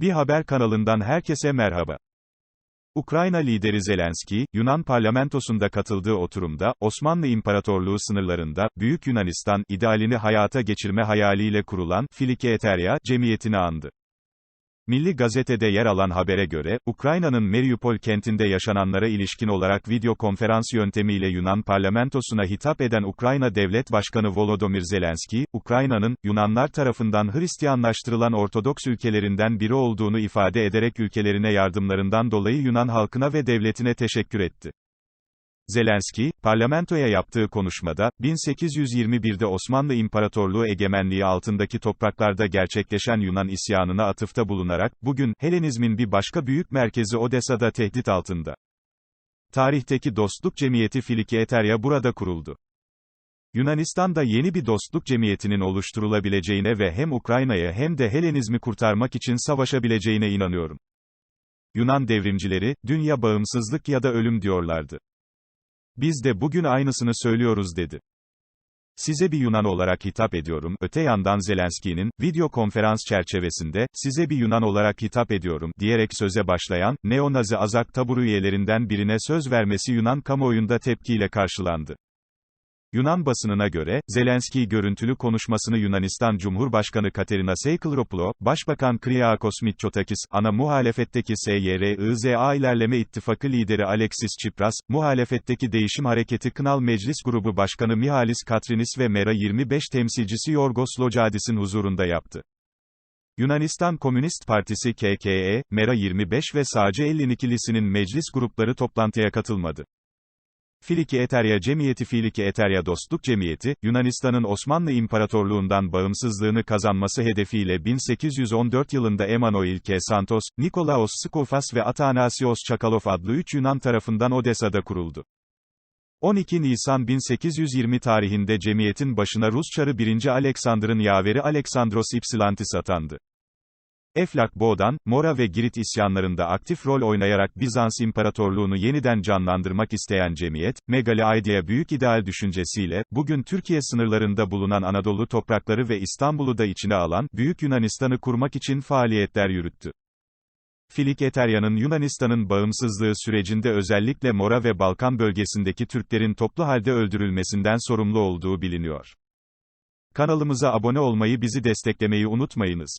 Bir haber kanalından herkese merhaba. Ukrayna lideri Zelenski, Yunan parlamentosunda katıldığı oturumda, Osmanlı İmparatorluğu sınırlarında, Büyük Yunanistan, idealini hayata geçirme hayaliyle kurulan, Filike Eterya, cemiyetini andı. Milli Gazete'de yer alan habere göre, Ukrayna'nın Mariupol kentinde yaşananlara ilişkin olarak video konferans yöntemiyle Yunan parlamentosuna hitap eden Ukrayna Devlet Başkanı Volodymyr Zelenski, Ukrayna'nın, Yunanlar tarafından Hristiyanlaştırılan Ortodoks ülkelerinden biri olduğunu ifade ederek ülkelerine yardımlarından dolayı Yunan halkına ve devletine teşekkür etti. Zelenski, parlamentoya yaptığı konuşmada, 1821'de Osmanlı İmparatorluğu egemenliği altındaki topraklarda gerçekleşen Yunan isyanına atıfta bulunarak, bugün, Helenizmin bir başka büyük merkezi Odessa'da tehdit altında. Tarihteki dostluk cemiyeti Filiki Eterya burada kuruldu. Yunanistan'da yeni bir dostluk cemiyetinin oluşturulabileceğine ve hem Ukrayna'yı hem de Helenizmi kurtarmak için savaşabileceğine inanıyorum. Yunan devrimcileri, dünya bağımsızlık ya da ölüm diyorlardı. Biz de bugün aynısını söylüyoruz dedi. Size bir Yunan olarak hitap ediyorum. Öte yandan Zelenski'nin, video konferans çerçevesinde, size bir Yunan olarak hitap ediyorum, diyerek söze başlayan, neo-Nazi Azak taburu üyelerinden birine söz vermesi Yunan kamuoyunda tepkiyle karşılandı. Yunan basınına göre, Zelenski görüntülü konuşmasını Yunanistan Cumhurbaşkanı Katerina Seykoulopoulos, Başbakan Kyriakos Mitsotakis, ana muhalefetteki SYRIZA İlerleme İttifakı lideri Alexis Tsipras, muhalefetteki Değişim Hareketi Kınal Meclis Grubu Başkanı Mihalis Katrinis ve Mera 25 temsilcisi Yorgos Lojadis'in huzurunda yaptı. Yunanistan Komünist Partisi KKE, Mera 25 ve Sağcı 52'lisinin meclis grupları toplantıya katılmadı. Filiki Eterya Cemiyeti Filiki Eterya Dostluk Cemiyeti, Yunanistan'ın Osmanlı İmparatorluğundan bağımsızlığını kazanması hedefiyle 1814 yılında Emanuel K. Santos, Nikolaos Skofas ve Atanasios Çakalov adlı üç Yunan tarafından Odessa'da kuruldu. 12 Nisan 1820 tarihinde cemiyetin başına Rus Çarı 1. Alexander'ın yaveri Alexandros Ypsilantis atandı. Eflak Boğdan, Mora ve Girit isyanlarında aktif rol oynayarak Bizans İmparatorluğunu yeniden canlandırmak isteyen cemiyet, Megali Aidea büyük ideal düşüncesiyle, bugün Türkiye sınırlarında bulunan Anadolu toprakları ve İstanbul'u da içine alan, Büyük Yunanistan'ı kurmak için faaliyetler yürüttü. Filik Eterya'nın Yunanistan'ın bağımsızlığı sürecinde özellikle Mora ve Balkan bölgesindeki Türklerin toplu halde öldürülmesinden sorumlu olduğu biliniyor. Kanalımıza abone olmayı bizi desteklemeyi unutmayınız.